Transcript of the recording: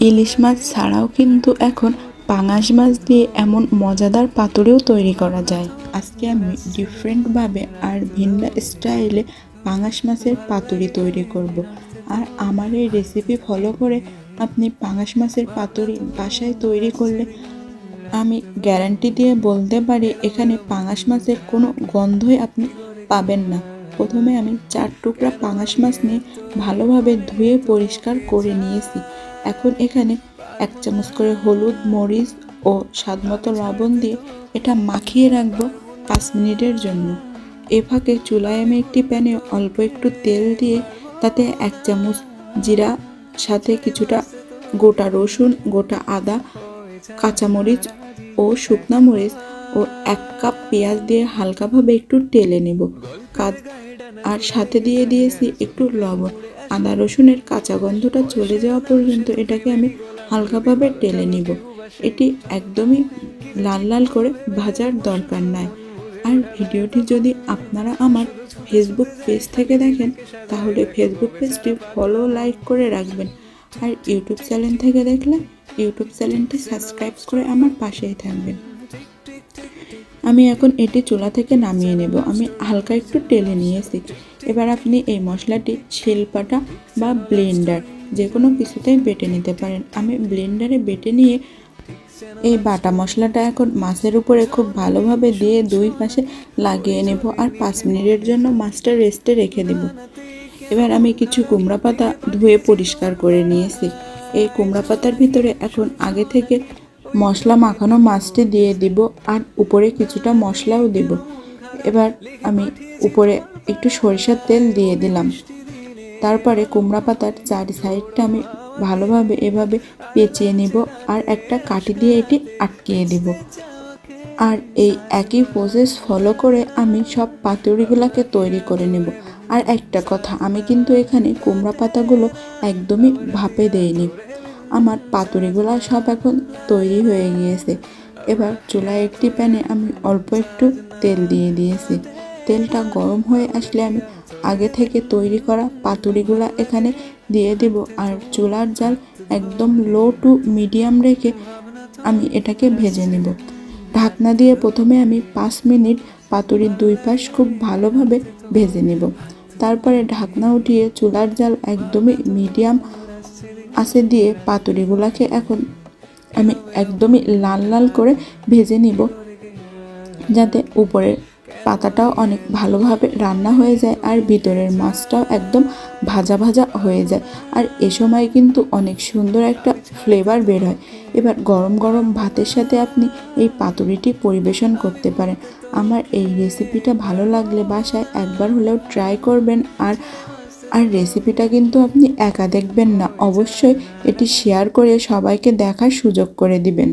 ইলিশ মাছ ছাড়াও কিন্তু এখন পাঙাশ মাছ দিয়ে এমন মজাদার পাতুরিও তৈরি করা যায়। আজকে আমি ডিফারেন্টভাবে আর ভিন্ন স্টাইলে পাঙাশ মাছের পাতুরি তৈরি করব। আর আমার এই রেসিপি ফলো করে আপনি পাঙাশ মাছের পাতুরি বাসায় তৈরি করলে আমি গ্যারান্টি দিয়ে বলতে পারি, এখানে পাঙাশ মাছের কোনো গন্ধই আপনি পাবেন না। প্রথমে আমি চার টুকরা পাঙাশ মাছ নিয়ে ভালোভাবে ধুয়ে পরিষ্কার করে নিয়েছি। এখন এখানে এক চামচ করে হলুদ, মরিচ ও স্বাদমতো লবণ দিয়ে এটা মাখিয়ে রাখব পাঁচ মিনিটের জন্য। এ ফাঁকে চুলায় আমি একটি প্যানে অল্প একটু তেল দিয়ে তাতে এক চামচ জিরা, সাথে কিছুটা গোটা রসুন, গোটা আদা, কাঁচামরিচ ও শুকনা মরিচ ও এক কাপ পেঁয়াজ দিয়ে হালকাভাবে একটু টেলে নেব। কাজ আর সাথে দিয়ে দিয়েছি একটু লবণ। আদা রসুনের কাঁচা গন্ধটা চলে যাওয়া পর্যন্ত এটাকে আমি হালকাভাবে টেলে নিব। এটি একদমই লাল লাল করে ভাজার দরকার নাই। আর ভিডিওটি যদি আপনারা আমার ফেসবুক পেজ থেকে দেখেন, তাহলে ফেসবুক পেজটি ফলো লাইক করে রাখবেন। আর ইউটিউব চ্যানেল থেকে দেখলে ইউটিউব চ্যানেলটি সাবস্ক্রাইব করে আমার পাশেই থাকবেন। আমি এখন এটি চুলা থেকে নামিয়ে নেব। আমি হালকা একটু টেলে নিয়েছি। এবার আপনি এই মশলাটি শিলপাটা বা ব্লেন্ডার যে কোনো কিছুতেই বেটে নিতে পারেন। আমি ব্লেন্ডারে বেটে নিয়ে এই বাটা মশলাটা এখন মাছের উপরে খুব ভালোভাবে দিয়ে দুই পাশে লাগিয়ে নেব আর পাঁচ মিনিটের জন্য মাছটা রেস্টে রেখে দেব। এবার আমি কিছু কুমড়া পাতা ধুয়ে পরিষ্কার করে নিয়েছি। এই কুমড়া পাতার ভিতরে এখন আগে থেকে মশলা মাখানো মাছটি দিয়ে দিব আর উপরে কিছুটা মশলাও দিব। এবার আমি উপরে একটু সরিষার তেল দিয়ে দিলাম। তারপরে কুমড়া পাতার চারি সাইডটা আমি ভালোভাবে এভাবে পেঁচিয়ে নিব আর একটা কাঠি দিয়ে এটি আটকিয়ে দিব। আর এই একই প্রসেস ফলো করে আমি সব পাতুড়িগুলোকে তৈরি করে নেব। আর একটা কথা, আমি কিন্তু এখানে কুমড়া পাতাগুলো একদমই ভাপে দেইনি। আমার পাতুরিগুলো সব এখন তৈরি হয়ে গিয়েছে। এবার চুলায় একটি প্যানে আমি অল্প একটু তেল দিয়ে দিয়েছি। তেলটা গরম হয়ে আসলে আমি আগে থেকে তৈরি করা পাতুরিগুলো এখানে দিয়ে দেব আর চুলার জাল একদম লো টু মিডিয়াম রেখে আমি এটাকে ভেজে নেব। ঢাকনা দিয়ে প্রথমে আমি পাঁচ মিনিট পাতুরির দুই পাশ খুব ভালোভাবে ভেজে নেব। তারপরে ঢাকনা উঠিয়ে চুলার জাল একদমই মিডিয়াম আছে দিয়ে পাতুরিগুলাকে এখন আমি একদমই লাল লাল করে ভেজে নিব, যাতে উপরের পাতাটাও অনেক ভালোভাবে রান্না হয়ে যায় আর ভিতরের মাছটাও একদম ভাজা ভাজা হয়ে যায়। আর এ সময় কিন্তু অনেক সুন্দর একটা ফ্লেভার বের হয়। এবার গরম গরম ভাতের সাথে আপনি এই পাতুরিটি পরিবেশন করতে পারেন। আমার এই রেসিপিটা ভালো লাগলে বাসায় একবার হলেও ট্রাই করবেন আর আর রেসিপিটা কিন্তু আপনি একা দেখবেন না। অবশ্যই এটি শেয়ার করে সবাইকে দেখার সুযোগ করে দিবেন।